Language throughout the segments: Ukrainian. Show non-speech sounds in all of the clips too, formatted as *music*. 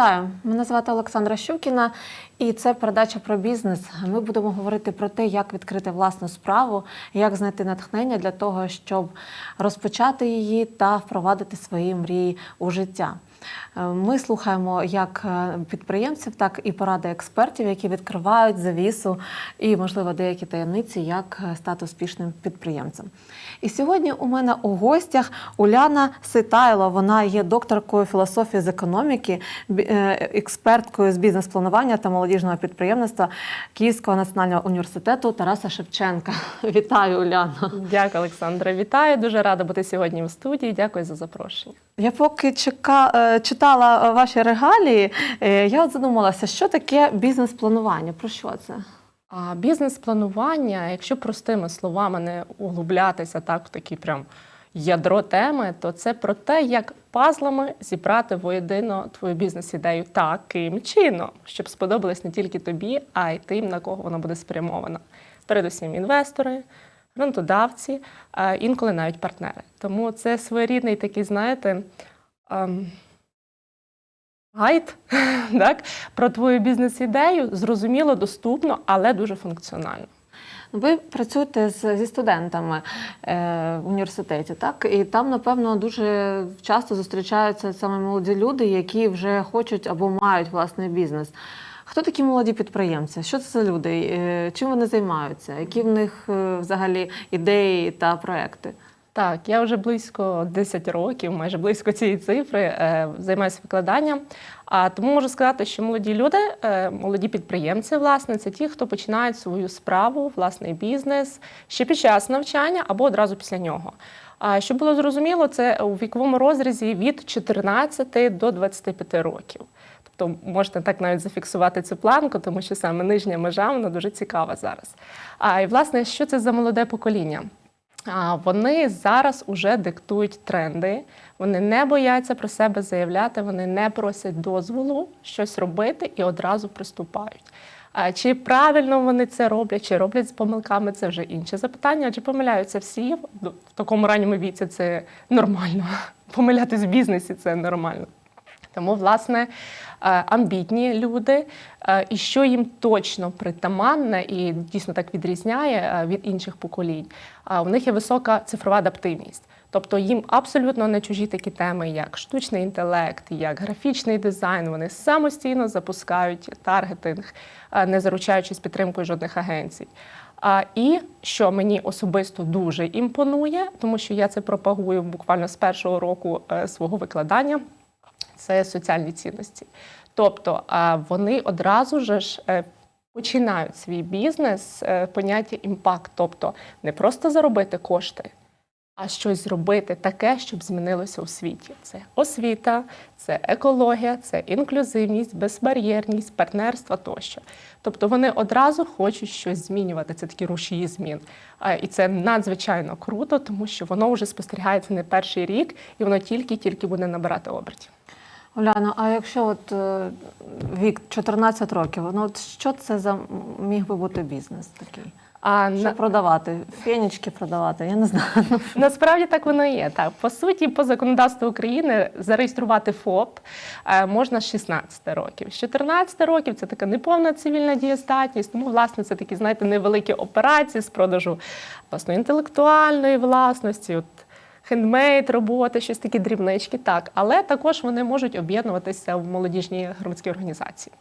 Вітаю! Мене звати Олександра Щукіна, і це передача про бізнес. Ми будемо говорити про те, як відкрити власну справу, як знайти натхнення для того, щоб розпочати її та впровадити свої мрії у життя. Е, Ми слухаємо як е, підприємців, так і поради експертів, які відкривають завісу і, можливо, деякі таємниці, як е, стати успішним підприємцем. І сьогодні у мене у гостях Уляна Ситайло. Вона є докторкою філософії з економіки, експерткою з бізнес-планування та молодіжного підприємництва Київського національного університету Тараса Шевченка. *laughs* Вітаю, Уляна! Дякую, Олександра. Вітаю. Дуже рада бути сьогодні в студії. Дякую за запрошення. Я поки чека, е, читала е, ваші регалії, е, я от задумалася, що таке бізнес-планування? Про що це? А бізнес-планування, якщо простими словами не углублятися так в такі прям ядро теми, то це про те, як пазлами зібрати воєдино твою бізнес-ідею таким чином, щоб сподобалось не тільки тобі, а й тим, на кого воно буде спрямовано. Передусім інвестори, грантодавці, інколи навіть партнери. Тому це своєрідний такий, знаєте. Гайд *laughs* так, про твою бізнес-ідею зрозуміло, доступно, але дуже функціонально. Ви працюєте з, зі студентами е, в університеті, так? І там, напевно, дуже часто зустрічаються саме молоді люди, які вже хочуть або мають власний бізнес. Хто такі молоді підприємці? Що це за люди? Е, Чим вони займаються? Які в них е, взагалі ідеї та проекти? Так, я вже близько 10 років, майже близько цієї цифри, е, займаюся викладанням. А тому можу сказати, що молоді люди, е, молоді підприємці, власне, це ті, хто починають свою справу, власний бізнес ще під час навчання або одразу після нього. А щоб було зрозуміло, це у віковому розрізі від 14 до 25 років. Тобто можете так навіть зафіксувати цю планку, тому що саме нижня межа вона дуже цікава зараз. А і власне, що це за молоде покоління? Вони зараз уже диктують тренди, вони не бояться про себе заявляти, вони не просять дозволу щось робити і одразу приступають. Чи правильно вони це роблять, чи роблять з помилками, це вже інше запитання. Чи помиляються всі в такому ранньому віці це нормально. *laughs* Помилятись в бізнесі це нормально. Тому, власне, е, амбітні люди, е, і що їм точно притаманне і дійсно так відрізняє е, від інших поколінь, у них є висока цифрова адаптивність. Тобто їм абсолютно не чужі такі теми, як штучний інтелект, як графічний дизайн. Вони самостійно запускають таргетинг, не заручаючись підтримкою жодних агенцій. А і що мені особисто дуже імпонує, тому що я це пропагую буквально з першого року свого викладання це соціальні цінності. Тобто вони одразу ж е, починають свій бізнес е, поняття імпакт, тобто не просто заробити кошти, а щось зробити таке, щоб змінилося у світі. Це освіта, це екологія, це інклюзивність, безбар'єрність, партнерство тощо. Тобто вони одразу хочуть щось змінювати. Це такі рушії змін. І це надзвичайно круто, тому що воно вже спостерігається не перший рік, і воно тільки-тільки буде набирати обертів. Оляно, а якщо от е, вік 14 років, ну от що це за міг би бути бізнес такий? А Що на, продавати? Фенічки продавати? Я не знаю. *laughs* Насправді так воно і є. Так, по суті, по законодавству України зареєструвати ФОП е, можна з 16 років. З 14 років це така неповна цивільна дієздатність. Тому, власне, це такі, знаєте, невеликі операції з продажу власної інтелектуальної власності. От, Хендмейд, роботи, щось такі дрібнички, так, але також вони можуть об'єднуватися в молодіжні громадські організації.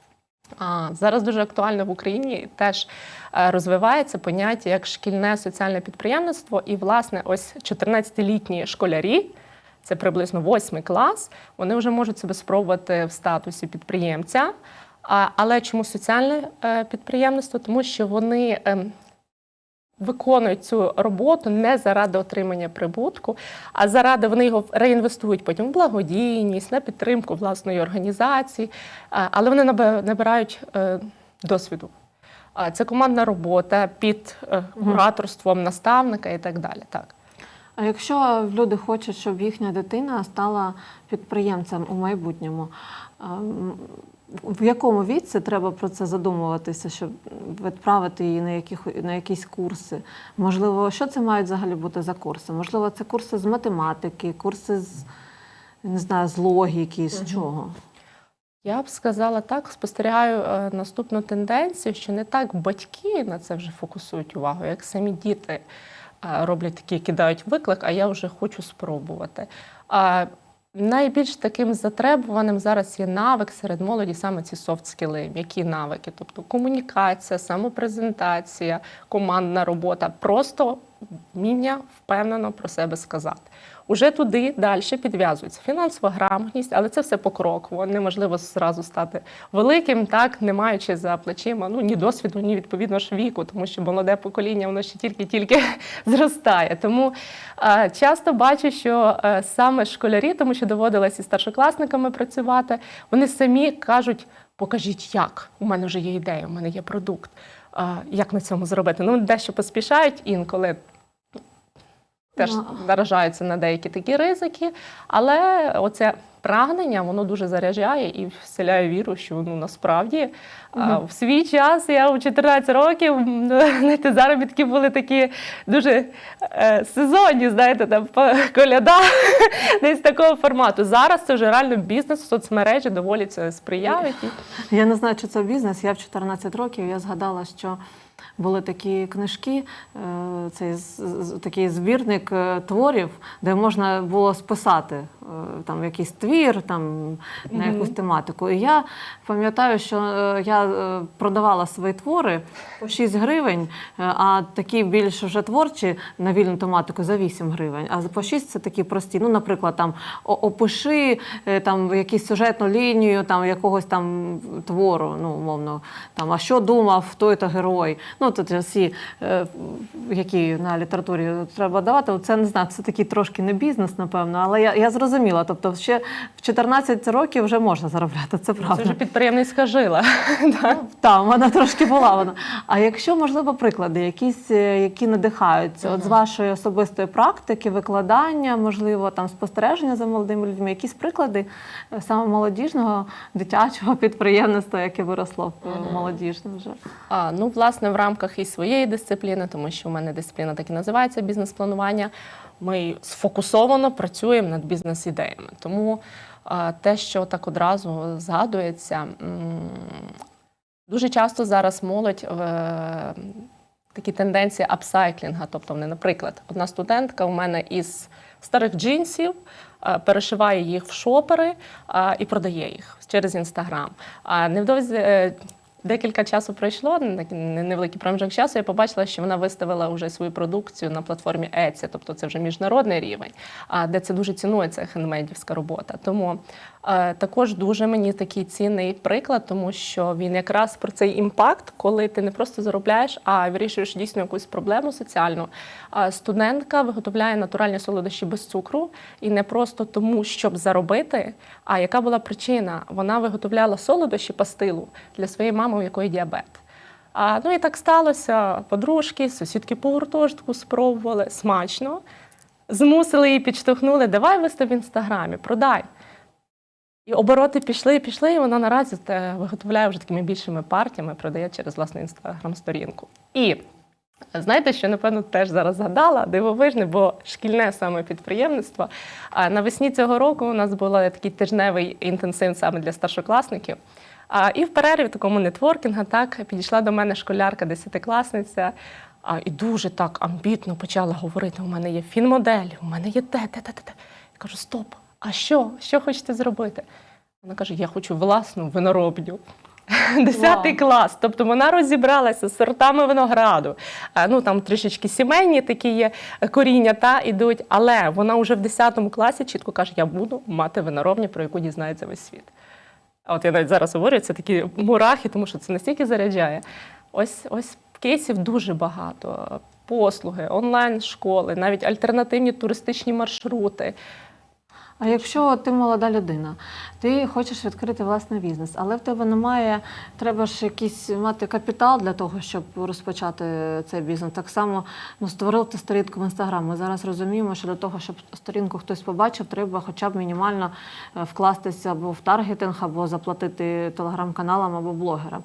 А зараз дуже актуально в Україні теж е, розвивається поняття як шкільне соціальне підприємництво. І, власне, ось 14-літні школярі, це приблизно 8 клас, вони вже можуть себе спробувати в статусі підприємця. Але чому соціальне е, підприємництво? Тому що вони ем, виконують цю роботу не заради отримання прибутку, а заради вони його реінвестують потім в благодійність, на підтримку власної організації, але вони набирають е, досвіду. Це командна робота під е, кураторством наставника і так далі. Так. А якщо люди хочуть, щоб їхня дитина стала підприємцем у майбутньому, а, м, в якому віці треба про це задумуватися, щоб відправити її на, яких, на якісь курси? Можливо, що це мають взагалі бути за курси? Можливо, це курси з математики, курси з не знаю, з логіки, з чого? Я б сказала так, спостерігаю е, наступну тенденцію, що не так батьки на це вже фокусують увагу, як самі діти е, роблять такі, кидають виклик, а я вже хочу спробувати. Найбільш таким затребуваним зараз є навик серед молоді саме ці софт-скіли. Які навики? Тобто комунікація, самопрезентація, командна робота, просто вміння впевнено про себе сказати. Уже туди далі підв'язується фінансова грамотність, але це все покроково. Неможливо зразу стати великим, так не маючи за плечима ну ні досвіду, ні відповідно ж віку, тому що молоде покоління воно ще тільки-тільки *laughs* зростає. Тому е, часто бачу, що е, саме школярі, тому що доводилось із старшокласниками працювати, вони самі кажуть: покажіть, як у мене вже є ідея, у мене є продукт. Як на цьому зробити? Ну, дещо поспішають інколи теж Ну, наражаються на деякі такі ризики, але оце прагнення воно дуже заряджає і вселяє віру, що ну насправді а, в свій час я у 14 років *laughs* знаєте, заробітки були такі дуже е, сезонні, знаєте, там *laughs* коляда *laughs* десь такого формату. Зараз це вже реально бізнес, соцмережі доволі це сприяють. Я не знаю, чи це бізнес. Я в 14 років я згадала, що були такі книжки, е, цей такий збірник е, творів, де можна було списати там якийсь твір, там на якусь тематику. І я пам'ятаю, що е, я е, продавала свої твори по 6 гривень, е, а такі більш вже творчі на вільну тематику за 8 гривень. А по 6 це такі прості. Ну, наприклад, там опиши е, там якусь сюжетну лінію там якогось там твору, ну умовно, там а що думав той-то герой. Ну тут всі, е, які на літературі треба давати. Це не знаю, це такий трошки не бізнес, напевно, але я, я зрозуміла. Тобто, ще в 14 років вже можна заробляти. Це правда. це вже підприємницька жила. *laughs* Так. Так, вона трошки була вона. А якщо можливо приклади, якісь, е, які надихаються, от з вашої особистої практики, викладання, можливо, там спостереження за молодими людьми, якісь приклади е, саме молодіжного дитячого підприємництва, яке виросло в молодіжне вже. А, ну, власне, в рамках і своєї дисципліни, тому що в мене дисципліна так і називається бізнес-планування. Ми сфокусовано працюємо над бізнес-ідеями. Тому те, що так одразу згадується, дуже часто зараз молодь в е, такі тенденції апсайклінга. Тобто, вони, наприклад, одна студентка у мене із старих джинсів. е, Перешиває їх в шопери а, і продає їх через інстаграм. А невдовзі е, декілька часу пройшло, не- невеликий проміжок часу. Я побачила, що вона виставила вже свою продукцію на платформі Etsy, тобто це вже міжнародний рівень, а де це дуже цінується хендмейдівська робота. Тому також дуже мені такий цінний приклад, тому що він якраз про цей імпакт, коли ти не просто заробляєш, а вирішуєш дійсно якусь проблему соціальну. Студентка виготовляє натуральні солодощі без цукру і не просто тому, щоб заробити. А яка була причина? Вона виготовляла солодощі пастилу для своєї мами, у якої діабет. А, ну і так сталося. Подружки, сусідки по гуртожитку спробували смачно, змусили її, підштовхнули, давай вистав в інстаграмі, продай. І обороти пішли, пішли, і вона наразі виготовляє вже такими більшими партіями, продає через власну інстаграм-сторінку. І знаєте, що напевно теж зараз згадала, дивовижне, бо шкільне саме підприємництво. А навесні цього року у нас був такий тижневий інтенсив саме для старшокласників. А, і в перерві такому нетворкінгу так підійшла до мене школярка, десятикласниця. А, і дуже так амбітно почала говорити: у мене є фінмодель, у мене є те, те, те. те. Я кажу, стоп, а що? Що хочете зробити? Вона каже: Я хочу власну виноробню. *laughs* Десятий клас. Тобто вона розібралася з сортами винограду. Ну там трішечки сімейні такі є е, коріння та ідуть, але вона вже в 10 класі чітко каже: Я буду мати виноробню, про яку дізнається весь світ. А от я навіть зараз говорю, це такі мурахи, тому що це настільки заряджає. Ось ось кейсів дуже багато. Послуги, онлайн-школи, навіть альтернативні туристичні маршрути. А якщо ти молода людина, ти хочеш відкрити власний бізнес, але в тебе немає, треба ж якийсь мати капітал для того, щоб розпочати цей бізнес. Так само ну, створив ти сторінку в інстаграм. Ми зараз розуміємо, що для того, щоб сторінку хтось побачив, треба хоча б мінімально е, вкластися або в таргетинг, або заплатити телеграм-каналам або блогерам.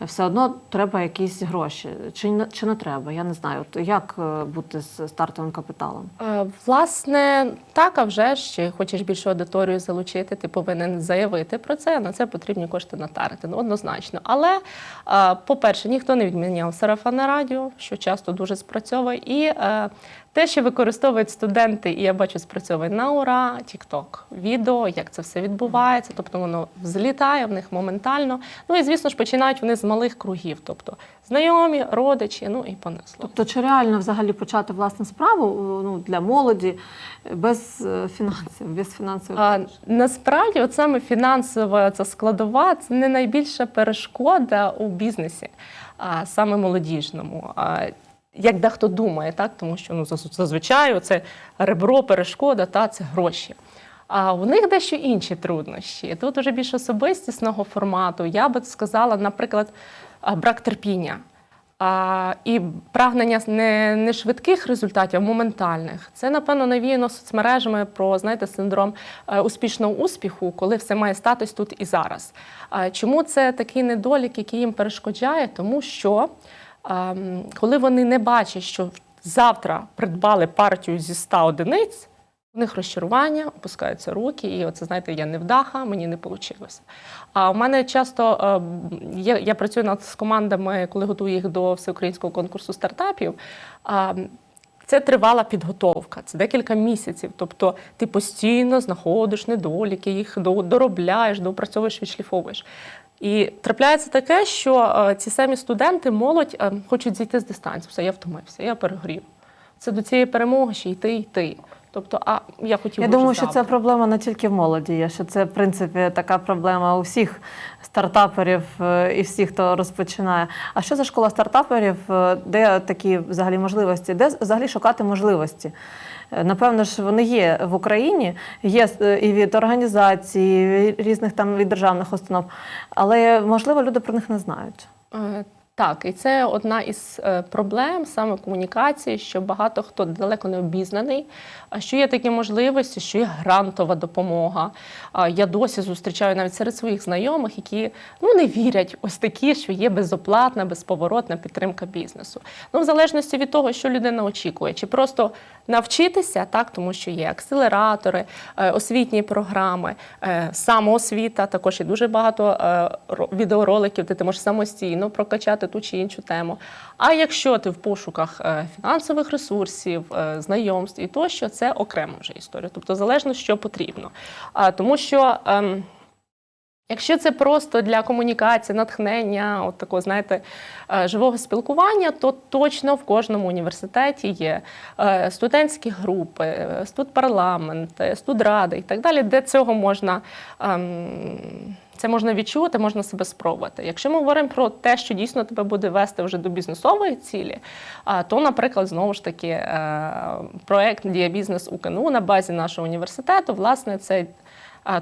Все одно треба якісь гроші. Чи чи не треба? Я не знаю. От як е, бути з стартовим капіталом? Е, Власне, так, а вже ж, хочеш більшу аудиторію залучити, ти повинен заявити про це. На це потрібні кошти на таргетинг, однозначно. Але, е, по-перше, ніхто не відміняв сарафанне радіо, що часто дуже спрацьовує. І те, що використовують студенти, і я бачу, спрацьовує на ура, TikTok, відео, як це все відбувається, тобто воно взлітає в них моментально. Ну і звісно ж починають вони з малих кругів, тобто знайомі, родичі, ну і понесло. Тобто, чи реально взагалі почати власну справу ну, для молоді без е, фінансів, без фінансових А, насправді, от саме фінансова ця складова це не найбільша перешкода у бізнесі, а саме молодіжному. Як дехто думає, так тому що ну зазвичай це ребро, перешкода, та це гроші. А у них дещо інші труднощі. Тут уже більш особистісного формату. Я би сказала, наприклад, брак терпіння. А, і прагнення не, не швидких результатів, а моментальних. Це, напевно, навіяно соцмережами про знаєте, синдром е, успішного успіху, коли все має статись тут і зараз. А, чому це такий недолік, який їм перешкоджає? Тому що коли вони не бачать, що завтра придбали партію зі 100 одиниць, у них розчарування, опускаються руки, і оце знаєте, я невдаха, мені не вийшло. А у мене часто е, є, я працюю над з командами, коли готую їх до всеукраїнського конкурсу стартапів. Це тривала підготовка, це декілька місяців. Тобто ти постійно знаходиш недоліки, їх до- доробляєш, доопрацьовуєш, відшліфовуєш. І трапляється таке, що е, ці самі студенти, молодь е, хочуть зійти з дистанції. Все, я втомився, я перегорів. Це до цієї перемоги ще йти, йти. Тобто, а я хотів Я думаю, що це проблема не тільки в молоді, є, що це в принципі така проблема у всіх стартаперів е, і всіх, хто розпочинає. А що за школа стартаперів? Е, Де такі взагалі можливості? Де взагалі шукати можливості? Е, Напевно ж, вони є в Україні, є і від організацій, і різних там від державних установ, але можливо люди про них не знають. Так, і це одна із е, проблем саме комунікації, що багато хто далеко не обізнаний, а що є такі можливості, що є грантова допомога. Я досі зустрічаю навіть серед своїх знайомих, які ну не вірять ось такі, що є безоплатна, безповоротна підтримка бізнесу. Ну, в залежності від того, що людина очікує, чи просто навчитися, так тому що є акселератори, е, освітні програми, е, самоосвіта. Також є дуже багато відеороликів, де ти можеш самостійно прокачати ту чи іншу тему. А якщо ти в пошуках е, фінансових ресурсів, е, знайомств і тощо, це окрема вже історія. Тобто залежно, що потрібно. Тому що. ем, Якщо це просто для комунікації, натхнення, от такого, знаєте, е, живого спілкування, то точно в кожному університеті є студентські групи, студпарламент, студради і так далі, де цього можна. ем, Це можна відчути, можна себе спробувати. Якщо ми говоримо про те, що дійсно тебе буде вести вже до бізнесової цілі, то, наприклад, знову ж таки, е, проект Дія бізнес УКНУ на базі нашого університету, власне, це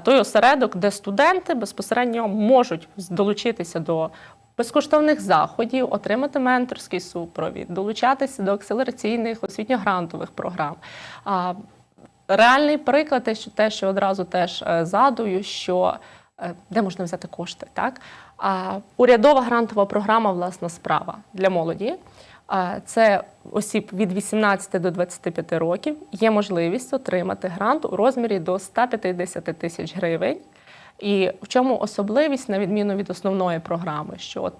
той осередок, де студенти безпосередньо можуть долучитися до безкоштовних заходів, отримати менторський супровід, долучатися до акселераційних освітньо-грантових програм. Реальний приклад, те, що, одразу теж е, задую, що де можна взяти кошти, так? Урядова грантова програма Власна справа для молоді. Це осіб від 18 до 25 років є можливість отримати грант у розмірі до 150 тисяч гривень. І в чому особливість, на відміну від основної програми, що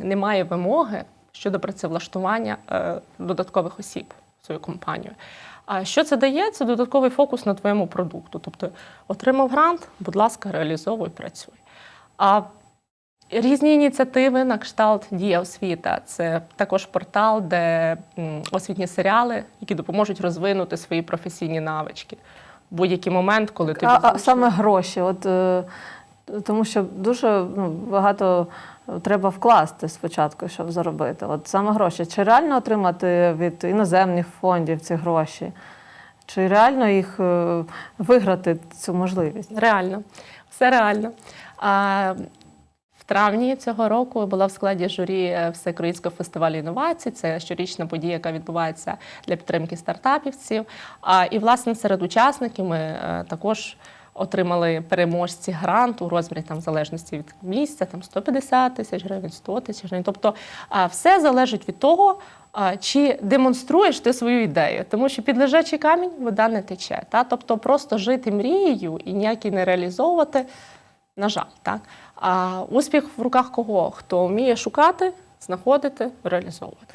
немає вимоги щодо працевлаштування е, додаткових осіб в свою компанію. А що це дає? Це додатковий фокус на твоєму продукту. Тобто отримав грант, будь ласка, реалізовуй, працюй. А Різні ініціативи на кшталт Дія освіта. Це також портал, де освітні серіали, які допоможуть розвинути свої професійні навички. В будь-який момент, коли ти А, а саме гроші, от е, тому що дуже ну, багато треба вкласти спочатку, щоб заробити. От саме гроші. Чи реально отримати від іноземних фондів ці гроші? Чи реально їх е, виграти цю можливість? Реально, все реально. А, в травні цього року була в складі журі е, Всеукраїнського фестивалю інновацій. Це щорічна подія, яка відбувається для підтримки стартапівців. А, і, власне, серед учасників ми е, також отримали переможці гранту у розмірі там, в залежності від місця, там 150 тисяч гривень, 100 тисяч гривень. Тобто все залежить від того, чи демонструєш ти свою ідею, тому що під лежачий камінь вода не тече. Та? Тобто просто жити мрією і ніяк не реалізовувати, на жаль, так. А успіх в руках кого? Хто вміє шукати, знаходити, реалізовувати.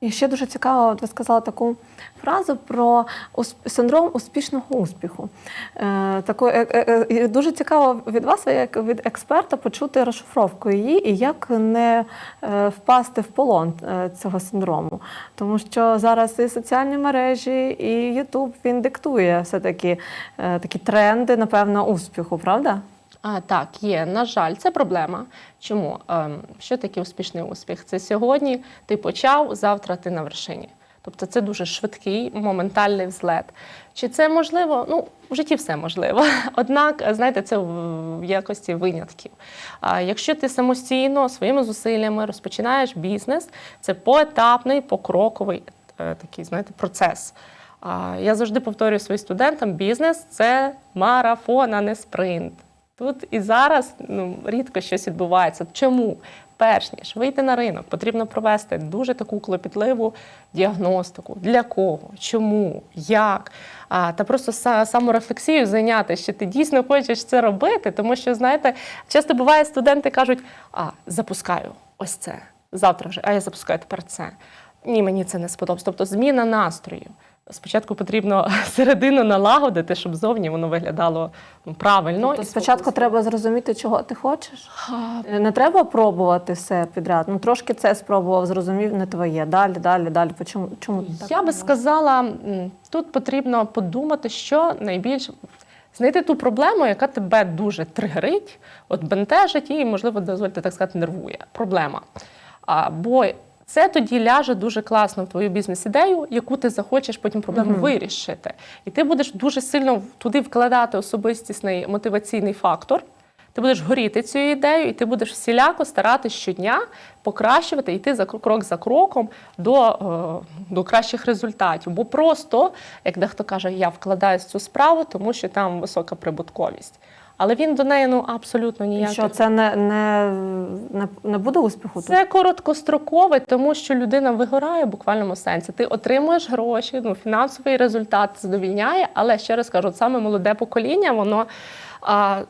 І ще дуже цікаво, от ви сказали таку фразу про усп- синдром успішного успіху. Е, таку, е, е, е, дуже цікаво від вас, як від експерта, почути розшифровку її і як не е, впасти в полон е, цього синдрому. Тому що зараз і соціальні мережі, і Ютуб він диктує все-таки е, такі тренди, напевно, успіху, правда? Так, є. На жаль, це проблема. Чому? Ем, що таке успішний успіх? Це сьогодні ти почав, завтра ти на вершині. Тобто це дуже швидкий, моментальний взлет. Чи це можливо? Ну, в житті все можливо. *laughs* Однак, знаєте, це в в якості винятків. А якщо ти самостійно своїми зусиллями розпочинаєш бізнес, це поетапний, покроковий е, такий, знаєте, процес. А Я завжди повторюю своїм студентам: бізнес це марафон, а не спринт. Тут і зараз ну, рідко щось відбувається. Чому? Перш ніж вийти на ринок, потрібно провести дуже таку клопітливу діагностику. Для кого, чому, як. А, та просто саморефлексію зайняти, що ти дійсно хочеш це робити. Тому що, знаєте, часто буває, студенти кажуть: а, запускаю ось це. Завтра вже, а я запускаю тепер це. Ні, мені це не сподобається. Тобто зміна настрою. Спочатку потрібно *laughs* середину налагодити, щоб зовні воно виглядало ну, правильно. Тобто спочатку треба зрозуміти, чого ти хочеш. Е, Не треба пробувати все підряд. Ну трошки це спробував, зрозумів, не твоє. Далі, далі, далі. Чому, чому так Я би сказала, тут потрібно подумати, що найбільш знайти ту проблему, яка тебе дуже тригерить, от бентежить і, можливо, дозвольте так сказати, нервує. Проблема. Бо це тоді ляже дуже класно в твою бізнес-ідею, яку ти захочеш потім проблему Мгм. вирішити. І ти будеш дуже сильно туди вкладати особистісний мотиваційний фактор. Ти будеш горіти цією ідеєю, і ти будеш всіляко старатися щодня покращувати, йти за крок за кроком до, е, до кращих результатів. Бо просто, як дехто каже, я вкладаюсь в цю справу, тому що там висока прибутковість. Але він до неї ну абсолютно ніяк. що це не, не, не, не буде успіху? Це короткострокове, тому що людина вигорає в буквальному сенсі. Ти отримуєш гроші, ну фінансовий результат задовільняє, але ще раз кажу, саме молоде покоління, воно а,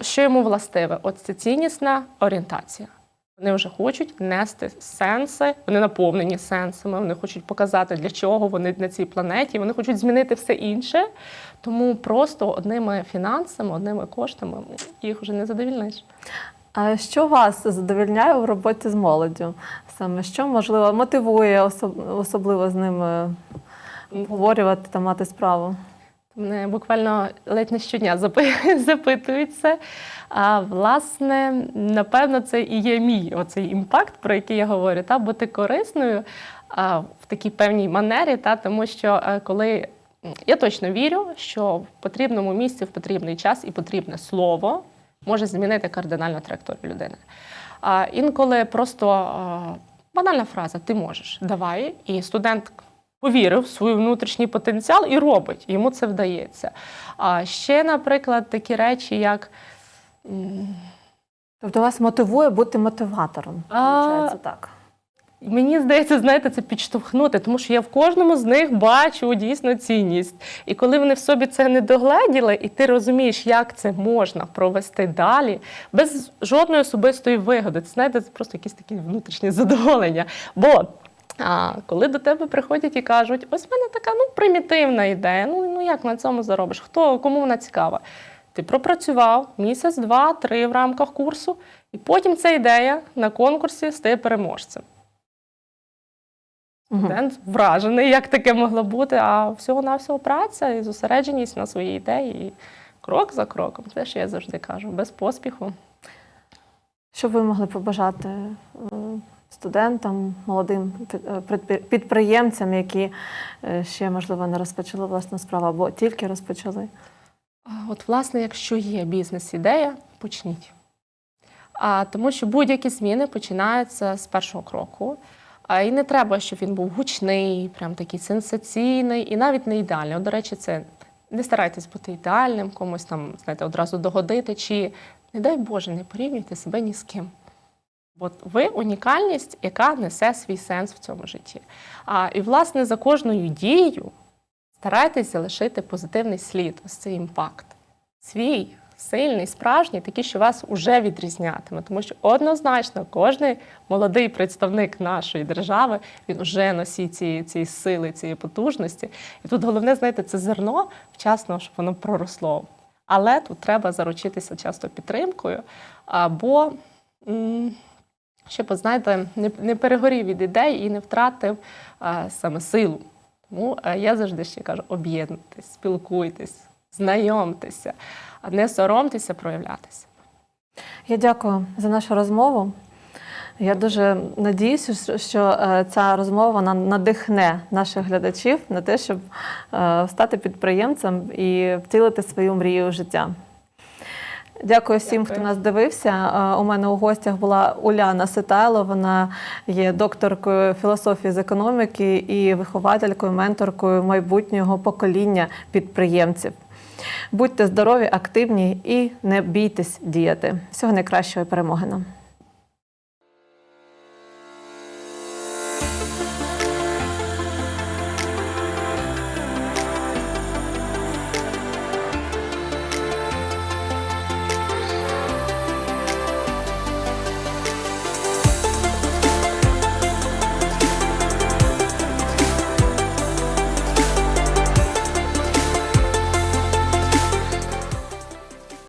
що йому властиве? От це ціннісна орієнтація. Вони вже хочуть нести сенси, вони наповнені сенсами, вони хочуть показати, для чого вони на цій планеті, вони хочуть змінити все інше. Тому просто одними фінансами, одними коштами їх вже не задовільниш. А що вас задовільняє в роботі з молоддю? Саме що можливо мотивує особливо з ними обговорювати та мати справу? Мене буквально ледь не щодня запи- *laughs* запитують. А власне, напевно, це і є мій оцей імпакт, про який я говорю, та бути корисною а, в такій певній манері, та тому що е, коли я точно вірю, що в потрібному місці, в потрібний час і потрібне слово може змінити кардинально траєкторію людини. А інколи просто а, банальна фраза Ти можеш, давай. І студент повірив в свій внутрішній потенціал і робить. Йому це вдається. А ще, наприклад, такі речі, як Тобто вас мотивує бути мотиватором. А, так. Мені здається, знаєте, це підштовхнути, тому що я в кожному з них бачу дійсно цінність. І коли вони в собі це не догледіли, і ти розумієш, як це можна провести далі, без жодної особистої вигоди. Це знаєте, це просто якісь такі внутрішні задоволення. Бо а, коли до тебе приходять і кажуть, ось в мене така ну примітивна ідея. Ну, ну як на цьому заробиш? Хто кому вона цікава? Ти пропрацював місяць, два, три в рамках курсу, і потім ця ідея на конкурсі стає переможцем. Студент вражений, як таке могло бути, а всього-навсього праця і зосередженість на своїй ідеї. І крок за кроком. Це що я завжди кажу, без поспіху. Що ви могли побажати е, студентам, молодим е, підприємцям, які е, ще можливо не розпочали власну справу або тільки розпочали? От, власне, якщо є бізнес-ідея, почніть. А, тому що будь-які зміни починаються з першого кроку. А, і не треба, щоб він був гучний, прям такий сенсаційний і навіть не ідеальний. От, до речі, це не старайтесь бути ідеальним, комусь там, знаєте, одразу догодити, чи, не дай Боже, не порівнюйте себе ні з ким. От ви унікальність, яка несе свій сенс в цьому житті. А, і, власне, за кожною дією старайтесь залишити позитивний слід, ось цей імпакт. Свій, сильний, справжній, такий, що вас уже відрізнятиме. Тому що однозначно кожен молодий представник нашої держави він вже носій цієї, цієї сили, цієї потужності. І тут головне, знаєте, це зерно вчасно, щоб воно проросло. Але тут треба заручитися часто підтримкою, або щоб, знаєте, не, не перегорів від ідей і не втратив а, саме силу. Тому е, я завжди ще кажу: об'єднуйтесь, спілкуйтесь, знайомтеся, а не соромтеся проявлятися. Я дякую за нашу розмову. Я дуже надіюся, що е, ця розмова надихне наших глядачів на те, щоб е, стати підприємцем і втілити свою мрію життя. Дякую всім, Дякую. хто нас дивився. Е, У мене у гостях була Уляна Ситайло. Вона є докторкою філософії з економіки і вихователькою, менторкою майбутнього покоління підприємців. Будьте здорові, активні і не бійтесь діяти. Всього найкращого і перемоги нам.